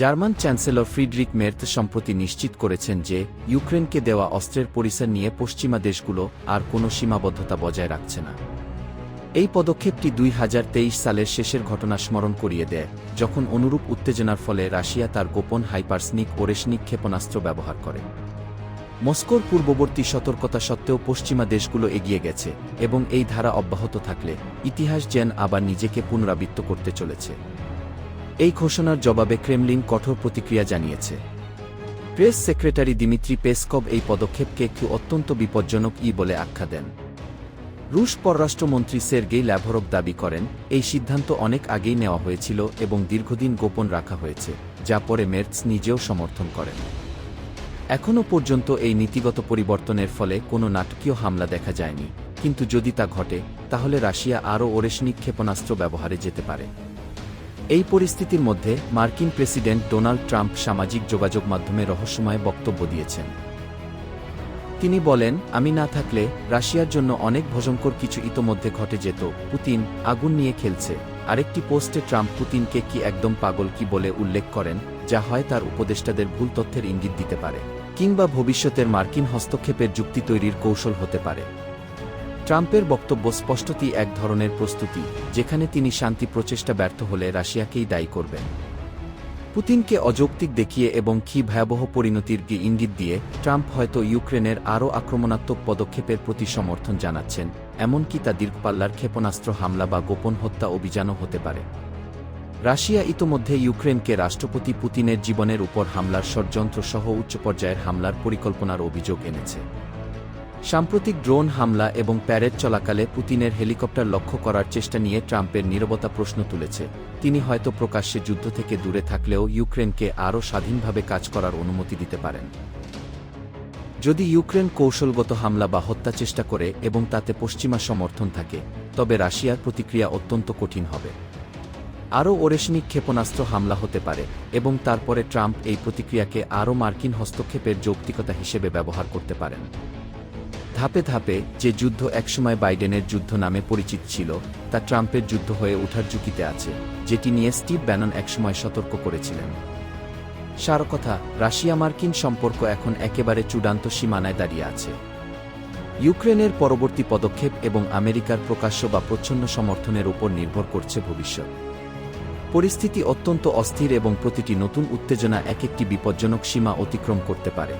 German chancellor Friedrich মের্থ সম্প্রতি নিশ্চিত করেছেন যে, ইউক্রেনকে দেওয়া অস্ত্রের পরিসর নিয়ে পশ্চিমা দেশগুলো আর কোনো সীমাবদ্ধতা বজায় রাখছে না। এই পদক্ষেপটি দুই হাজার তেইশ সালের শেষের ঘটনা স্মরণ করিয়ে দেয়, যখন অনুরূপ উত্তেজনার ফলে রাশিয়া তার গোপন হাইপারসনিক ওরেশনিক ক্ষেপণাস্ত্র ব্যবহার করে। মস্কোর পূর্ববর্তী সতর্কতা সত্ত্বেও পশ্চিমা দেশগুলো এগিয়ে গেছে এবং এই ধারা অব্যাহত থাকলে ইতিহাস যেন আবার নিজেকে পুনরাবৃত্ত করতে চলেছে। এই ঘোষণার জবাবে ক্রেমলিন কঠোর প্রতিক্রিয়া জানিয়েছে। প্রেস সেক্রেটারি দিমিত্রি পেসকভ এই পদক্ষেপকে একটু অত্যন্ত বিপজ্জনক ই বলে আখ্যা দেন। রুশ পররাষ্ট্রমন্ত্রী সের্গেই ল্যাভরভ দাবি করেন, এই সিদ্ধান্ত অনেক আগেই নেওয়া হয়েছিল এবং দীর্ঘদিন গোপন রাখা হয়েছে, যা পরে মের্টস নিজেও সমর্থন করেন। এখনও পর্যন্ত এই নীতিগত পরিবর্তনের ফলে কোনো নাটকীয় হামলা দেখা যায়নি, কিন্তু যদি তা ঘটে, তাহলে রাশিয়া আরও ওরেশনিক ক্ষেপণাস্ত্র ব্যবহারে যেতে পারে। এই পরিস্থিতির মধ্যে মার্কিন প্রেসিডেন্ট ডোনাল্ড ট্রাম্প সামাজিক যোগাযোগ মাধ্যমে রহস্যময় বক্তব্য দিয়েছেন। তিনি বলেন, আমি না থাকলে রাশিয়ার জন্য অনেক ভয়ঙ্কর কিছু ইতোমধ্যে ঘটে যেত। পুতিন আগুন নিয়ে খেলছে। আরেকটি পোস্টে ট্রাম্প পুতিনকে কি একদম পাগল কি বলে উল্লেখ করেন, যা হয় তার উপদেষ্টাদের ভুল তথ্যের ইঙ্গিত দিতে পারে, কিংবা ভবিষ্যতের মার্কিন হস্তক্ষেপের যুক্তি তৈরির কৌশল হতে পারে। ট্রাম্পের বক্তব্য স্পষ্টতই এক ধরনের প্রস্তুতি, যেখানে তিনি শান্তি প্রচেষ্টা ব্যর্থ হলে রাশিয়াকেই দায়ী করবেন। পুতিনকে অযৌক্তিক দেখিয়ে এবং কি ভয়াবহ পরিণতির গি ইঙ্গিত দিয়ে ট্রাম্প হয়তো ইউক্রেনের আরও আক্রমণাত্মক পদক্ষেপের প্রতি সমর্থন জানাচ্ছেন এমনকি তা দীর্ঘপাল্লার ক্ষেপণাস্ত্র হামলা বা গোপন হত্যা অভিযানও হতে পারে। রাশিয়া ইতোমধ্যে ইউক্রেনকে রাষ্ট্রপতি পুতিনের জীবনের উপর হামলার ষড়যন্ত্র সহ উচ্চ পর্যায়ের হামলার পরিকল্পনার অভিযোগ এনেছে। সাম্প্রতিক ড্রোন হামলা এবং প্যারেড চলাকালে পুতিনের হেলিকপ্টার লক্ষ্য করার চেষ্টা নিয়ে ট্রাম্পের নীরবতা প্রশ্ন তুলেছে। তিনি হয়তো প্রকাশ্যে যুদ্ধ থেকে দূরে থাকলেও ইউক্রেনকে আরও স্বাধীনভাবে কাজ করার অনুমতি দিতে পারেন। যদি ইউক্রেন কৌশলগত হামলা বা হত্যা চেষ্টা করে এবং তাতে পশ্চিমা সমর্থন থাকে, তবে রাশিয়ার প্রতিক্রিয়া অত্যন্ত কঠিন হবে। আরও ওরেশনিক ক্ষেপণাস্ত্র হামলা হতে পারে এবং তারপরে ট্রাম্প এই প্রতিক্রিয়াকে আরও মার্কিন হস্তক্ষেপের যৌক্তিকতা হিসেবে ব্যবহার করতে পারেন। ধাপে ধাপে যে যুদ্ধ একসময় বাইডেনের যুদ্ধ নামে পরিচিত ছিল, তা ট্রাম্পের যুদ্ধ হয়ে ওঠার ঝুঁকিতে আছে, যেটি নিয়ে স্টিভ ব্যানন একসময় সতর্ক করেছিলেন। সার কথা রাশিয়া মার্কিন সম্পর্ক এখন একেবারে চূড়ান্ত সীমানায় দাঁড়িয়ে আছে। ইউক্রেনের পরবর্তী পদক্ষেপ এবং আমেরিকার প্রকাশ্য বা প্রচ্ছন্ন সমর্থনের উপর নির্ভর করছে ভবিষ্যৎ। পরিস্থিতি অত্যন্ত অস্থির এবং প্রতিটি নতুন উত্তেজনা এক একটি বিপজ্জনক সীমা অতিক্রম করতে পারে।